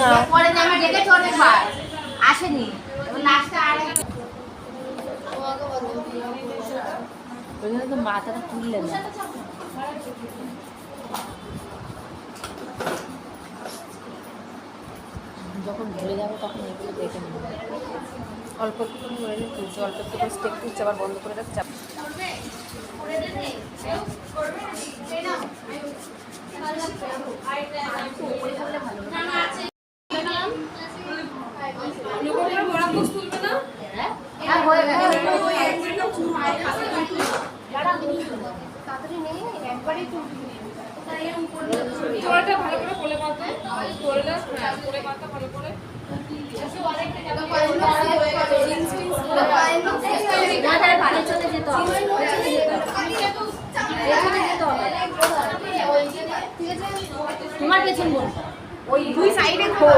না। পরে আমি ডেকেছি অনেকবার আসেনি। লাস্টে আর তো মাথাটা তুললে না। যখন ভুলে যাব তখন এগুলো দেখে নেব। অল্প একটু করে ওয়েলে তুলছে অল্প একটু করে স্টেপ তুলছে আবার বন্ধ করে রাখছে হ্যাঁ হয়ে গেছে তোমার পেছন বলব ওই দুই সাইডে ঘোরো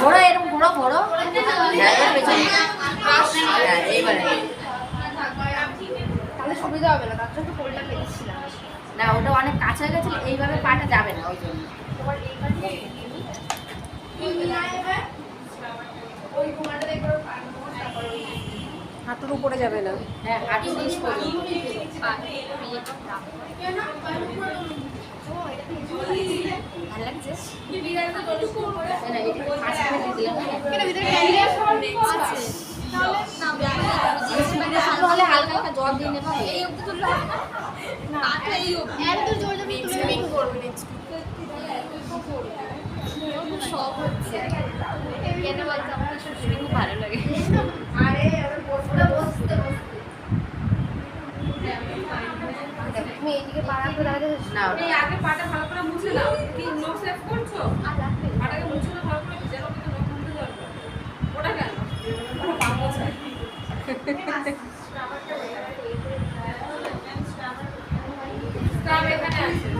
ঘোরো এরকম ঘোরো ঘোরো হ্যাঁ, এর পেছনে তাহলে সুবিধা হবে না তার জন্য কোলটা পেয়েছিলাম না ওটা অনেক কাছে হয়ে গেছিল এইভাবে পাটা যাবে না ওই জন্য। হাঁটুর উপরে যাবে না। হ্যাঁ হাঁটু নিচ ভালো লাগছে হালকা হালকা জল দিয়ে নেবা। এই অব্দি তুললে হবে না? একদম জোর জোর তুলে মিক্স করবে নেক্সট কেন বলতো আমার শ্বশুর খুব ভালো লাগে? আরে আমি বসতে বসতে তুমি এইদিকে পাড়া করে দাঁড়াতে না আগে পাটা ভালো করে মুছে নাও কি নখ সেভ করছ? পাটাকে মুছে নাও ভালো করে যেন কিন্তু নখ মুছে দরকার ওটা কেন ওটা পা মোছায় স্ক্রাব এখানে আছে একটা নাও পাশে এই এই স্কার্ফটা দিয়ে দাও তাহলে তুমি আমার পাটা তুলে উপর রাখো জাস্ট একটু উল্টে দাও এটা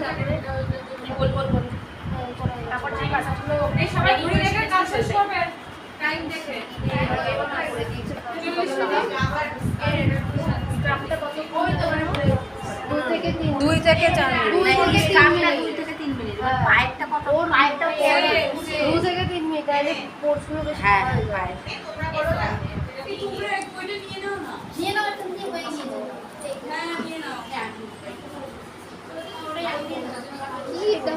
বল বল বল তারপর ঠিক আছে এই সবাই ঘুরে দেখে কাজ শেষ করবে টাইম দেখে দুই থেকে তিন দুই থেকে চার মিনিট। দুই থেকে তিন মিনিট। দুই থেকে তিন মিনিট। এবার পায়েরটা কত? পায়েরটা পরে। দু থেকে তিন মিনিট। তাহলে কোর্সগুলো বেশি হ্যাঁ পায়ের। নিয়ে নাও তুমি নিয়ে বই নিয়ে নাও কি এটা ভাই